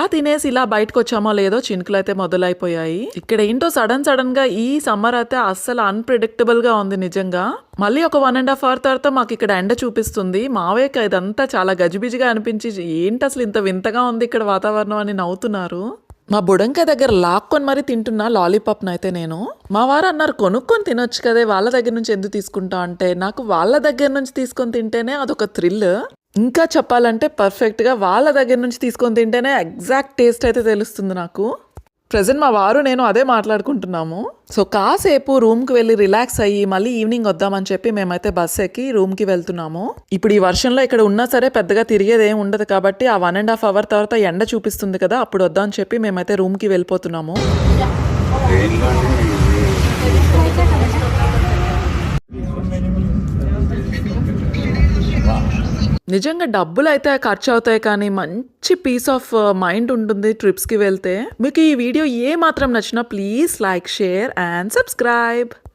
ఆ తినేసి ఇలా బయటకు వచ్చామో లేదో చినుకులు అయితే మొదలైపోయాయి. ఇక్కడ ఏంటో సడన్ సడన్గా ఈ సమ్మర్ అయితే అస్సలు అన్ప్రిడిక్టబుల్గా ఉంది నిజంగా. మళ్ళీ ఒక వన్ అండ్ హాఫ్ అవర్ తర్వాత మాకు ఇక్కడ ఎండ చూపిస్తుంది. మావేక ఇదంతా చాలా గజిబిజిగా అనిపించి ఏంటి అసలు ఇంత వింతగా ఉంది ఇక్కడ వాతావరణం అని నవ్వుతున్నారు. మా బుడంకాయ దగ్గర లాక్కొని మరీ తింటున్నా లాలీపాప్ని అయితే నేను. మా వారు అన్నారు కొనుక్కొని తినొచ్చు కదే వాళ్ళ దగ్గర నుంచి ఎందుకు తీసుకుంటా అంటే నాకు వాళ్ళ దగ్గర నుంచి తీసుకొని తింటేనే అదొక థ్రిల్ ఇంకా చెప్పాలంటే పర్ఫెక్ట్గా వాళ్ళ దగ్గర నుంచి తీసుకొని తింటేనే ఎగ్జాక్ట్ టేస్ట్ అయితే తెలుస్తుంది నాకు. ప్రజెంట్ మా వారు నేను అదే మాట్లాడుకుంటున్నాము. సో కాసేపు రూమ్కి వెళ్ళి రిలాక్స్ అయ్యి మళ్ళీ ఈవినింగ్ వద్దామని చెప్పి మేమైతే బస్ ఎక్కి రూమ్కి వెళ్తున్నాము. ఇప్పుడు ఈ వర్షంలో ఇక్కడ ఉన్నా సరే పెద్దగా తిరిగేది ఏమి ఉండదు కాబట్టి ఆ వన్ అండ్ హాఫ్ అవర్ తర్వాత ఎండ చూపిస్తుంది కదా అప్పుడు వద్దామని చెప్పి మేమైతే రూమ్కి వెళ్ళిపోతున్నాము. నిజంగా డబ్బులు అయితే ఖర్చు అవుతాయి కానీ మంచి పీస్ ఆఫ్ మైండ్ ఉంటుంది ట్రిప్స్కి వెళ్తే. మీకు ఈ వీడియో ఏ మాత్రం నచ్చినా please like share and subscribe